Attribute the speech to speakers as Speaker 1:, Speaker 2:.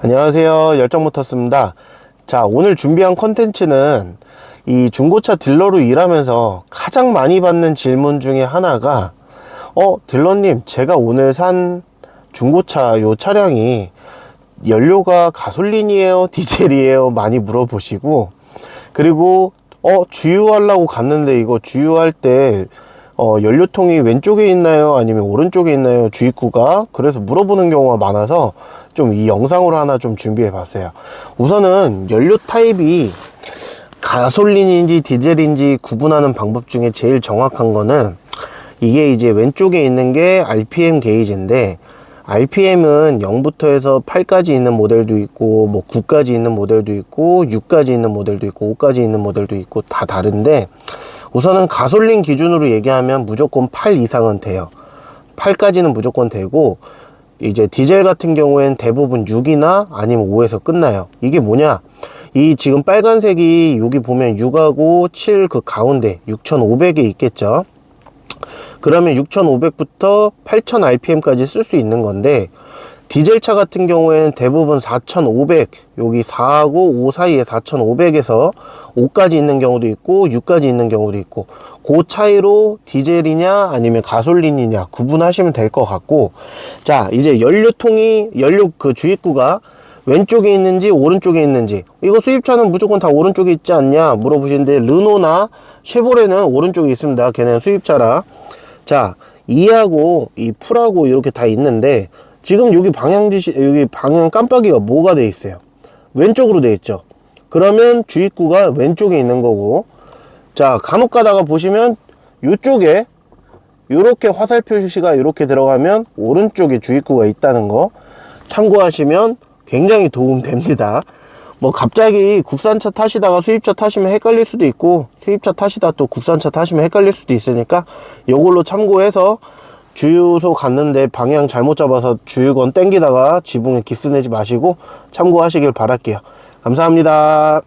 Speaker 1: 안녕하세요. 열정모터스입니다. 자, 오늘 준비한 컨텐츠는 이 중고차 딜러로 일하면서 가장 많이 받는 질문 중에 하나가 어, 딜러님, 제가 오늘 산 중고차 요 차량이 연료가 가솔린이에요? 디젤이에요? 많이 물어보시고 그리고 어, 주유하려고 갔는데 이거 주유할 때 어, 연료통이 왼쪽에 있나요? 아니면 오른쪽에 있나요? 주입구가. 그래서 물어보는 경우가 많아서 좀 이 영상으로 하나 좀 준비해 봤어요. 우선은 연료 타입이 가솔린인지 디젤인지 구분하는 방법 중에 제일 정확한 거는 이게 이제 왼쪽에 있는 게 RPM 게이지인데 RPM은 0부터 해서 8까지 있는 모델도 있고 뭐 9까지 있는 모델도 있고 6까지 있는 모델도 있고 5까지 있는 모델도 있고 다 다른데 우선은 가솔린 기준으로 얘기하면 무조건 8 이상은 돼요. 8까지는 무조건 되고 이제 디젤 같은 경우엔 대부분 6이나 아니면 5에서 끝나요. 이게 뭐냐? 이 지금 빨간색이 여기 보면 6하고 7 그 가운데 6500에 있겠죠. 그러면 6500부터 8000 rpm까지 쓸 수 있는 건데 디젤차 같은 경우에는 대부분 4500 여기 4하고 5 사이에 4500에서 5까지 있는 경우도 있고 6까지 있는 경우도 있고 그 차이로 디젤이냐 아니면 가솔린이냐 구분하시면 될 것 같고 자 이제 연료통이 연료 그 주입구가 왼쪽에 있는지 오른쪽에 있는지 이거 수입차는 무조건 다 오른쪽에 있지 않냐 물어보시는데 르노나 쉐보레는 오른쪽에 있습니다. 걔네는 수입차라. 자, 이하고 이 풀하고 이렇게 다 있는데 지금 여기 방향 지시 여기 방향 깜빡이가 뭐가 돼 있어요? 왼쪽으로 돼 있죠. 그러면 주입구가 왼쪽에 있는 거고 자, 간혹 가다가 보시면 이쪽에 이렇게 화살 표시가 이렇게 들어가면 오른쪽에 주입구가 있다는 거 참고하시면 굉장히 도움 됩니다. 뭐 갑자기 국산차 타시다가 수입차 타시면 헷갈릴 수도 있고 수입차 타시다 또 국산차 타시면 헷갈릴 수도 있으니까 이걸로 참고해서 주유소 갔는데 방향 잘못 잡아서 주유건 땡기다가 지붕에 기스 내지 마시고 참고하시길 바랄게요. 감사합니다.